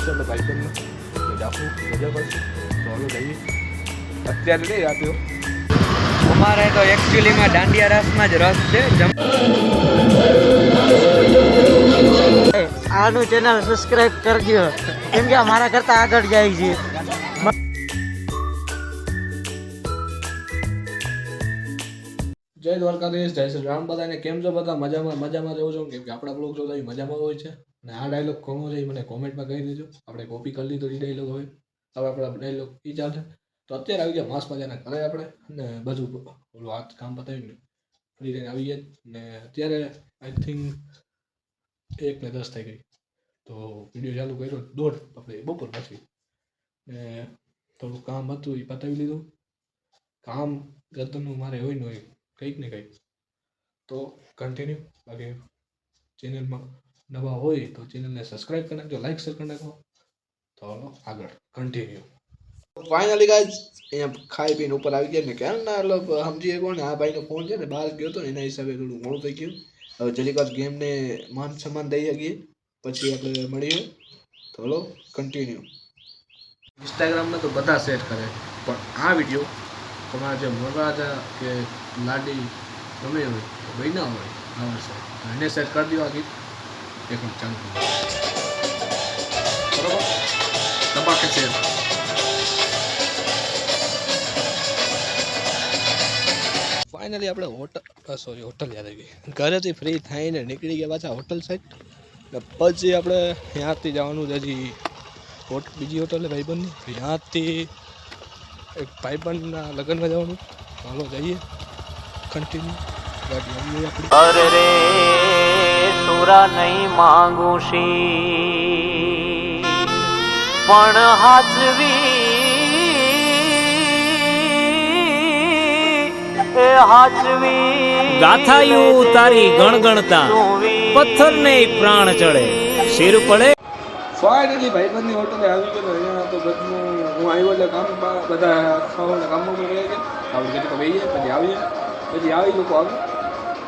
એટલે ભાઈ તમને તો જાખું મજા જઈએ અત્યારે નહીં રાતે અમારે તો એકચ્યુઅલીમાં દાંડિયા રાસમાં જ રસ છે. આનું ચેનલ સબસ્ક્રાઈબ કરજો. કેમ કે અમારા કરતા આગળ જાય છે. જય દ્વારકાધીશ, જય શ્રી રામ. બધાને કેમ છો? બધા મજામાં મજામાં રહો છો. કેમ કે આપણા બ્લોગ જોતા એ મજામાં હોય છે. અને આ ડાયલોગ કોનો છે એ મને કોમેન્ટમાં કહી દેજો. આપણે કોપી કરી લીધો એ ડાયલોગ હવે. હવે આપણા ડાયલોગ એ ચાલે તો અત્યારે આવી ગયા માસ મજાના કરે આપણે. અને બધું ઓલું હાથ કામ પતાવીને ફ્રી રહીને આવી ગયા ને અત્યારે આઈ થિંક એક ને દસ થઈ ગઈ. તો વીડિયો ચાલુ કર્યો. દોઢ આપણે બપોર પછી. ને થોડું કામ હતું એ પતાવી લીધું. કામ ગતનું મારે હોય ને હોય. કંઈક ને કંઈક. તો કન્ટિન્યુ બાકી ચેનલમાં નવા હોય તો ચેનલને સબસ્ક્રાઇબ કરી નાખજો લાઈક શેર કરી નાખો. તો હાલો આગળ કન્ટિન્યુ ફાઇનલી ગાઈઝ અહીંયા ખાઈ પીને ઉપર આવી ગયા ને કેમ ના એટલે સમજીએ કોણ આ ભાઈનો ફોન છે ને બહાર ગયો હતો એના હિસાબે થોડું મોડું થઈ ગયું. હવે જરીક વાર ગેમને માન સન્માન દઈ શકીએ પછી આપણે મળીએ. તો હલો કન્ટિન્યુ ઇન્સ્ટાગ્રામમાં તો બધા સેટ કરે પણ આ વીડિયો તમારા જે વરરાજા કે લાડી ગમે હોય, તો ના હોય. આ સાહેબ. એને સેટ કરી દો આ ગીત. એક મિનિટ ચાલુ. બરોબર? ધમાકે સેટ ફાઇનલી આપણે હોટલ સોરી હોટલ યાદ આવી ઘરેથી ફ્રી થઈને નીકળી ગયા પાછા હોટલ સાઈડ ને પછી આપણે ત્યાંથી જવાનું છે હજી હોટ, બીજી હોટલ ભાઈ ભાઈબંધની. ત્યાંથી એક ભાઈબંધના લગ્નમાં જવાનું. ચાલો જઈએ. કન્ટિન્યુ ગાડી અરે રે સુરા નહીં માંગુ શી પણ હાજવી એ હાચવી ગાથાયું તારી ગણગણતા પથ્થરને પ્રાણ ચડે શિર પડે ફાઇનલી ભાઈબંધની હોટલે આવી ગયો અહીંયા તો બધું હું આવ્યો એટલે કામ બધા ખાવાના કામમાં પણ ગયા ગયા આપણે કીધું કે જાય પછી આવીએ. પછી આવી લોકો આવે.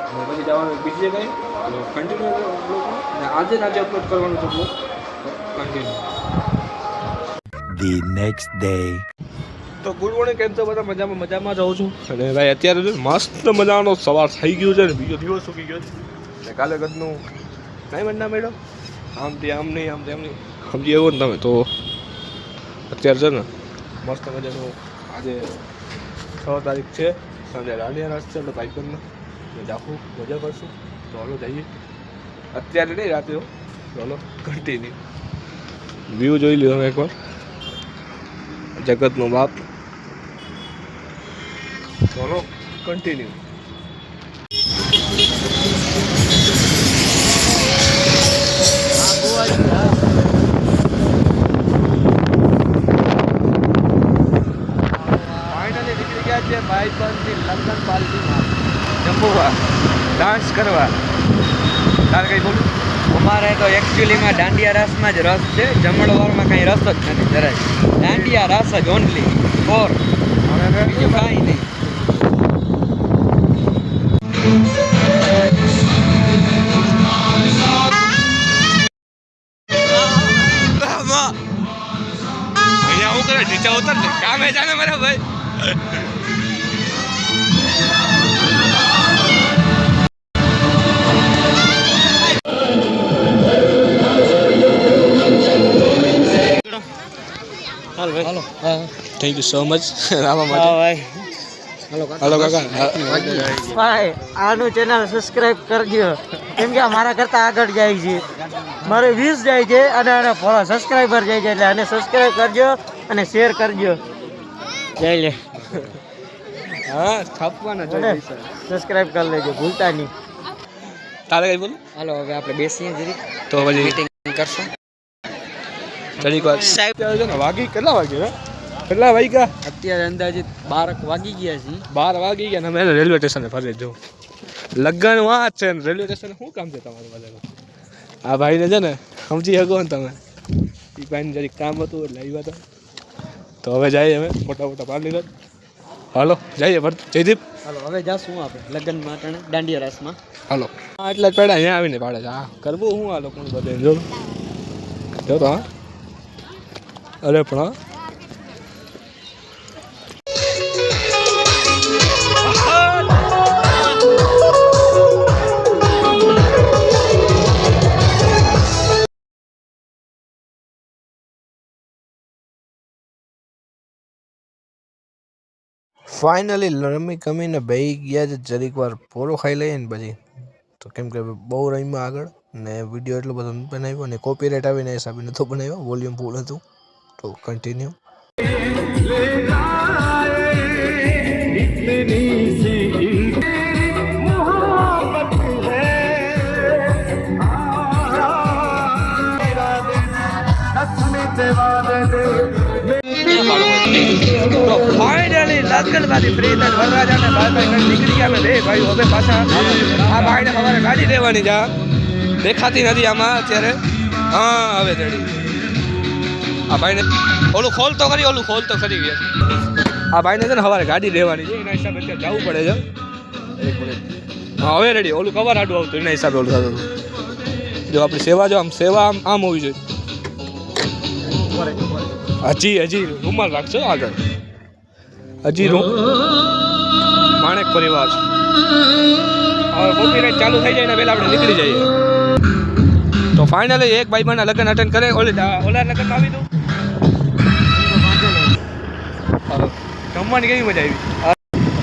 અને પછી જવાનું બીજી જગ્યાએ તો કન્ટિન્યુ લોકો. અને આજે ને આજે અપલોડ કરવાનું છે કન્ટિન્યુ ધી નેક્સ્ટ ડે તો ગુડ મોર્નિંગ કેમ છો? બધા મજામાં? મજામાં જ રહું છું. અને ભાઈ અત્યારે જો મસ્ત મજાનો સવાર થઈ ગયો છે ને. બીજો દિવસ સુકી ગયો છે. કાલે ગદનું કાંઈ મન ના મેળો આમથી આમ નહીં, આમ તેમ નહીં. સમજી એવો ને તમે, તો અત્યારે છે ને, મસ્ત મજાનું આજે છ તારીખ છે, સાંજે રાડિયા રાસ છે, એટલે ભાઈ પણ જાખું મજા કરશું. ચાલો જઈએ. અત્યારે નહીં રાતે. ચાલો કન્ટિન્યુ વ્યૂ જોઈ લ્યો તમે એકવાર. જગતનો બાપ. ચાલો કન્ટિન્યુ ફાઇનલી નીકળી ગયા છે ભાઈ લગ્ન પાર્ટીમાં. જમવા ડાન્સ કરવા. તારે કંઈ બોલું? અમારે તો એકચ્યુઅલીમાં દાંડિયા રાસમાં જ રસ છે. જમણવારમાં કાંઈ રસ જ નથી જરાય. દાંડિયા રાસ જ ઓનલી ફોર બીજું કાંઈ નહીં. અહીંયા उतर ले નીચે ઉતર जाना मेरा भाई મારા ભાઈ. Hello hello thank you so much આવવા માટે. હાલો કાકા. ભાઈ આનું ચેનલ સબસ્ક્રાઇબ કરજો. કેમ કે મારા કરતાં આગળ જાય છે. મારે વ્યૂઝ જાય છે અને આને ફોલો સબસ્ક્રાઈબર જાય છે એટલે આને સબસ્ક્રાઇબ કરજો. અને શેર કરજો. જય લે. હા છાપવાના જોઈએ સબસ્ક્રાઇબ કરી લેજો ભૂલતા નહીં. તારે કઈ બોલું હાલો હવે આપણે બેસીએ જરી તો પછી મીટિંગ કરશું. જરીક વાર. સાહેબ. છે ને વાગી કેટલા વાગ્યા કેટલા વાગ્યા? અત્યારે અંદાજે બાર વાગી ગયા છે. બાર વાગી ગયા ને અમે રેલવે સ્ટેશને ફરે જવું લગ્ન વાત છે ને રેલવે સ્ટેશન શું કામ છે તમારું બધા આ ભાઈને છે ને સમજી શકો ને તમે. એ ભાઈને જરીક કામ હતું એટલે આવ્યા હતા. તો હવે જઈએ અમે મોટા મોટા પાડી લીધા હાલો જઈએ ભરત જયદીપ. હાલો હવે જાશું આપણે લગ્ન માટે દાંડિયા રાસમાં. હાલો. હા એટલે જ પેડા અહીંયા આવીને પાડે છે. હા કરવું હું આ કોણ બધે. જો. જો તો હા. અરે પણ ફાઇનલી રમી કમીને બેહી ગયા છે. જરીક વાર પોરો ખાઈ લઈએ ને પછી. તો કેમ કે બહુ રમ્યા આગળ ને વીડિયો એટલો બધો બનાવ્યો અને કોપીરાઇટ આવીને હિસાબે નહોતો બનાવ્યો. વોલ્યુમ ફૂલ હતું. તો કન્ટિન્યુ તો ફાઇનલી ફ્રી થઈને વરરાજાને બાય બાય કરીને નીકળી ગયા અમે ભાઈ, હવે પાછા આ ભાઈને અમારે ગાડી લેવાની છે દેખાતી નથી આમાં અત્યારે. હા, હવે રેડી આ ભાઈને ઓલું ખોલ તો કરી ઓલું ખોલ તો કરી ગયા આ ભાઈને છે ને સવારે ગાડી લેવાની છે, એના હિસાબે અત્યારે જવું પડે છે. હા, હવે રેડી ઓલું કવર આડું આવતું, એના હિસાબે ઓલું થતું. જો આપણી સેવા, જો આમ સેવા, આમ આમ હોવી જોઈએ. હજી હજી, રૂમાલ રાખજો આગળ. હજી રૂ માણેક પરિવાર. હવે કોપીરાઇટ ચાલુ થઈ જાય ને પહેલા આપણે નીકળી જઈએ. તો ફાઇનલી એક ભાઈ બહેનના લગ્ન અટેન્ડ કરે. ઓલી ઓલા લગ્નમાં આવી દઉં. રમવાની કેવી મજા આવી?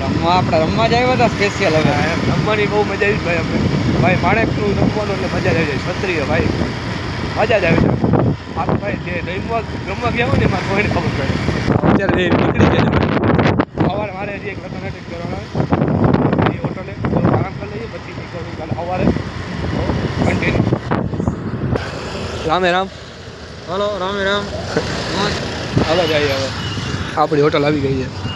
રમવા આપણે રમવા જ આવ્યા હતા સ્પેશિયલ હવે. રમવાની બહુ મજા આવી ભાઈ આપણે ભાઈ માણેકનું રમવાનું એટલે મજા જ આવી જાય. ક્ષત્રિય ભાઈ. મજા જ આવી જાય. આ તો ભાઈ જે રમવા રમવા ગયા હોય ને એમાં કોઈને ખબર પડે. અત્યારે નીકળી જાય સવારે મારે હજી એક લગ્ન અટેન્ડ કરવાના. એ હોટલે આરામ કરી લઈએ પછી નીકળવું કાલે સવારે. કન્ટિન્યુ રામે રામ. હલો રામે રામ. હવે જઈએ હવે. આપણી હોટલ આવી ગઈ છે.